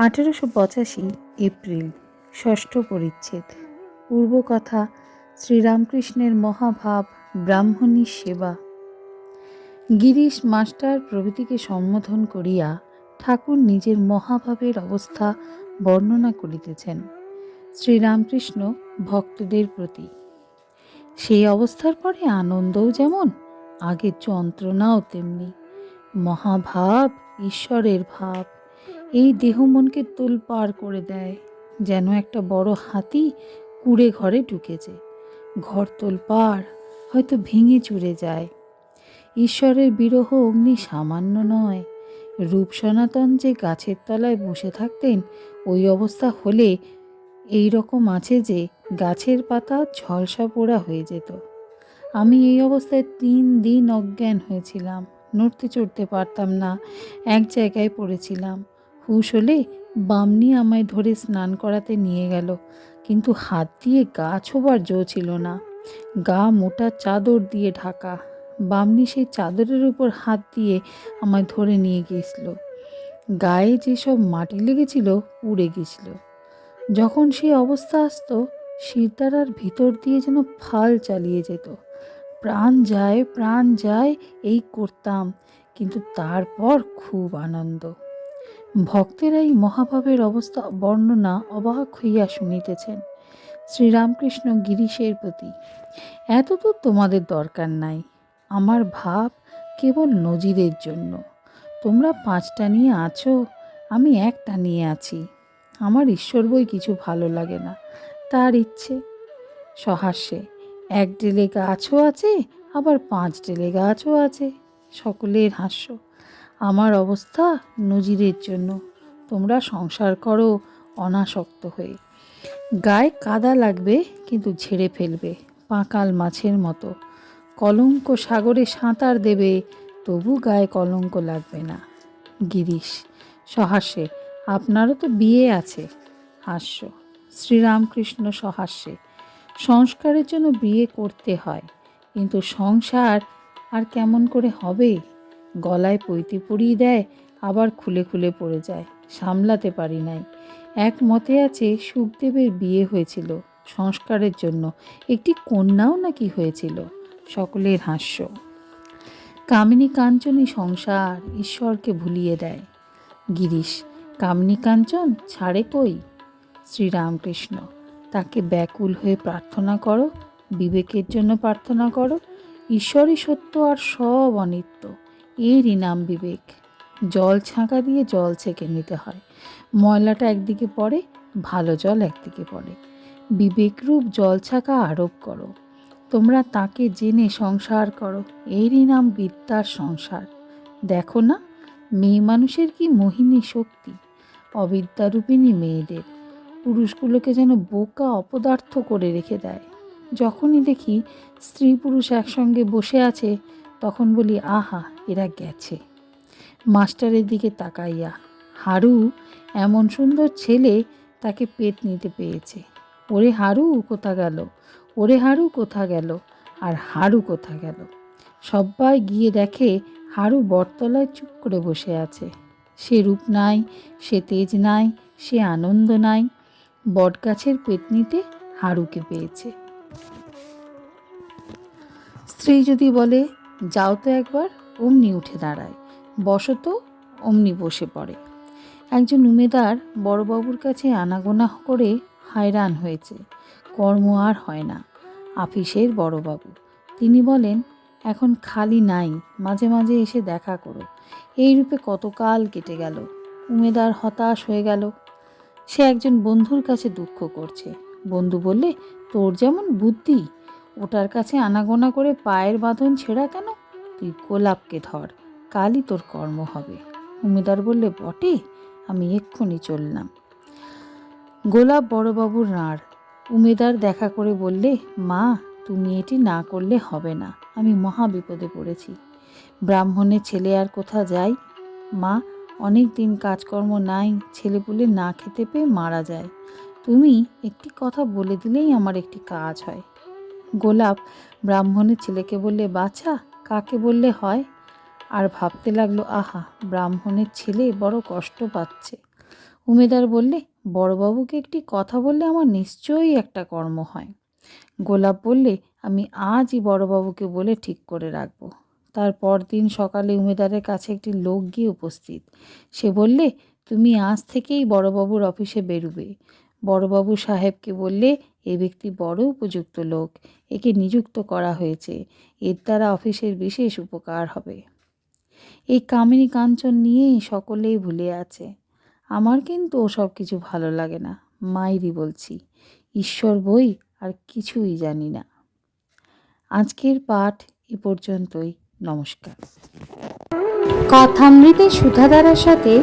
আঠেরোশো পঁচাশি এপ্রিল, ষষ্ঠ পরিচ্ছেদ। পূর্বকথা, শ্রীরামকৃষ্ণের মহাভাব, ব্রাহ্মণী সেবা। গিরিশ মাস্টার প্রভৃতিকে সম্বোধন করিয়া ঠাকুর নিজের মহাভাবের অবস্থা বর্ণনা করিতেছেন। শ্রীরামকৃষ্ণ ভক্তদের প্রতি, সেই অবস্থার পরে আনন্দও যেমন আগের যন্ত্রণাও তেমনি। মহাভাব, ঈশ্বরের ভাব। এই দেহ মনকে তোলপার করে দেয়, যেন একটা বড় হাতি কুড়ে ঘরে ঢুকেছে। ঘর তোলপাড় হয়তো ভেঙে চুরে যায়। ঈশ্বরের বিরহ অগ্নি সামান্য নয়। রূপ সনাতন যে গাছের তলায় বসে থাকতেন, ওই অবস্থা হলে এই রকম আছে যে গাছের পাতা ঝলসা পোড়া হয়ে যেত। আমি এই অবস্থায় তিন দিন অজ্ঞান হয়েছিলাম, নড়তে চড়তে পারতাম না, এক জায়গায় পড়েছিলাম। হুশ হলে বামনি আমায় ধরে স্নান করাতে নিয়ে গেল। কিন্তু হাত দিয়ে গা ছোবার জো ছিল না। গা মোটা চাদর দিয়ে ঢাকা। বামনি সেই চাদরের উপর হাত দিয়ে আমায় ধরে নিয়ে গিয়েছিল। গায়ে যেসব মাটি লেগেছিল উড়ে গেছিল যখন সেই অবস্থা আসতো, শিরদাঁড়ার ভিতর দিয়ে যেন ফাল চালিয়ে যেত। প্রাণ যায় প্রাণ যায়, এই করতাম। কিন্তু তারপর খুব আনন্দ। ভক্তেরা এই মহাভাবের অবস্থা বর্ণনা অবাক হইয়া শুনিতেছেন। শ্রীরামকৃষ্ণ গিরিশের প্রতি, এত তো তোমাদের দরকার নাই। আমার ভাব কেবল নজিরের জন্য। তোমরা পাঁচটা নিয়ে আছো, আমি একটা নিয়ে আছি। আমার ঈশ্বর বই কিছু ভালো লাগে না, তার ইচ্ছে। সহাস্যে, এক ডেলে গাছও আছে, আবার পাঁচ ডেলে গাছও আছে। সকলের হাস্য। আমার অবস্থা নজিরের জন্য। তোমরা সংসার করো অনাসক্ত হয়ে। গায়ে কাদা লাগবে, কিন্তু ঝেড়ে ফেলবে পাঁকাল মাছের মতো। কলঙ্ক সাগরে সাঁতার দেবে, তবু গায়ে কলঙ্ক লাগবে না। গিরিশ, সহাস্যে, আপনারও তো বিয়ে আছে। হাস্য, শ্রীরামকৃষ্ণ সহাস্যে, সংস্কারের জন্য বিয়ে করতে হয়, কিন্তু সংসার আর কেমন করে হবে? গলায় পৈতে পরিয়ে দেয়, আবার খুলে খুলে পড়ে যায়, সামলাতে পারি নাই। এক মতে আছে, সুখদেবের বিয়ে হয়েছিল সংস্কারের জন্য। একটি কন্যাও নাকি হয়েছিল? সকলের হাস্য। কামিনী কাঞ্চনই সংসার ঈশ্বরকে ভুলিয়ে দেয়। গিরিশ কামিনী কাঞ্চন ছাড়ে কই? শ্রীরামকৃষ্ণ, তাকে ব্যাকুল হয়ে প্রার্থনা করো, বিবেকের জন্য প্রার্থনা করো, ঈশ্বরই সত্য আর সব অনিত্য। এরই নাম বিবেক। জল ছাঁকা দিয়ে জল ছেঁকে নিতে হয়। ময়লাটা একদিকে পড়ে, ভালো জল একদিকে পড়ে। বিবেকরূপ জল ছাঁকা আরোপ করো। তোমরা তাকে জেনে সংসার করো। এরই নাম বিদ্যার সংসার। দেখো না, মেয়ে মানুষের কি মোহিনী শক্তি? অবিদ্যারূপিণী মেয়েদের। পুরুষগুলোকে যেন বোকা অপদার্থ করে রেখে দেয়। যখনই দেখি স্ত্রী পুরুষ একসঙ্গে বসে আছে তখন বলি, আহা, এরা গেছে। মাস্টারের দিকে তাকাইয়া হারু এমন সুন্দর ছেলে তাকে পেট নিতে পেয়েছে। ওরে হারু, কোথা গেল? ওরে হারু, কোথা গেল? আর হারু কোথা গেল? সবাই গিয়ে দেখে হারু বটতলায় চুপ করে বসে আছে। সে রূপ নাই, সে তেজ নাই, সে আনন্দ নাই। বটগাছের পেতনিতে হারুকে পেয়েছে। স্ত্রী যদি বলে যাও তো একবার, অমনি উঠে দাঁড়ায়। বসো অমনি বসে পড়ে। একজন উমেদার বড়বাবুর কাছে আনাগোনা করে হায়রান হয়েছে। কর্ম আর হয় না, আফিসের বড়বাবু। তিনি বলেন, এখন খালি নাই, মাঝে মাঝে এসে দেখা করো। এই রূপে কতকাল কেটে গেল। উমেদার হতাশ হয়ে গেল। সে একজন বন্ধুর কাছে দুঃখ করছে। বন্ধু বললে, তোর যেমন বুদ্ধি ওটার কাছে আনাগোনা করে পায়ের বাঁধন ছেঁড়া কেন? তুই গোলাপকে ধর, কালই তোর কর্ম হবে। উমেদার বললে, বটে, আমি এক্ষুনি চললাম। গোলাপ বড়বাবুর নাড় উমেদার দেখা করে বললে, মা, তুমি এটি না করলে হবে না, আমি মহা বিপদে পড়েছি। ব্রাহ্মণের ছেলে আর কোথা যাই মা, অনেক দিন কাজকর্ম নাই ছেলেপুলে না খেতে পেয়ে মারা যায়। তুমি একটি কথা বলে দিলেই আমার একটি কাজ হয়। গোলাপ ব্রাহ্মণের ছেলেকে বললে, বাছা, কাকে বললে হয়? আর ভাবতে লাগল, আহা, ব্রাহ্মণের ছেলে বড় কষ্ট পাচ্ছে। উমেদার বললে, বড়বাবুকে একটি কথা বললে আমার নিশ্চয়ই একটা কর্ম হয়। গোলাপ বললে, আমি আজই বড়বাবুকে বলে ঠিক করে রাখব। তারপর দিন সকালে উমেদারের কাছে একটি লোক গিয়ে উপস্থিত। সে বললে, তুমি আজ থেকেই বড়বাবুর অফিসে বেরুবে। বড়বাবু সাহেবকে বললে, এ ব্যক্তি বড় উপযুক্ত লোক। একে নিযুক্ত করা হয়েছে। এর দ্বারা অফিসের বিশেষ উপকার হবে। এই কামিনী কাঞ্চন নিয়েই সকলেই ভুলে আছে। আমার কিন্তু ওসব কিছু ভালো লাগে না, মাইরি বলছি। ঈশ্বর বই আর কিছুই জানি না। আজকের পাঠ এ পর্যন্তই। নমস্কার। কথামৃতে সুধাধারার সাথে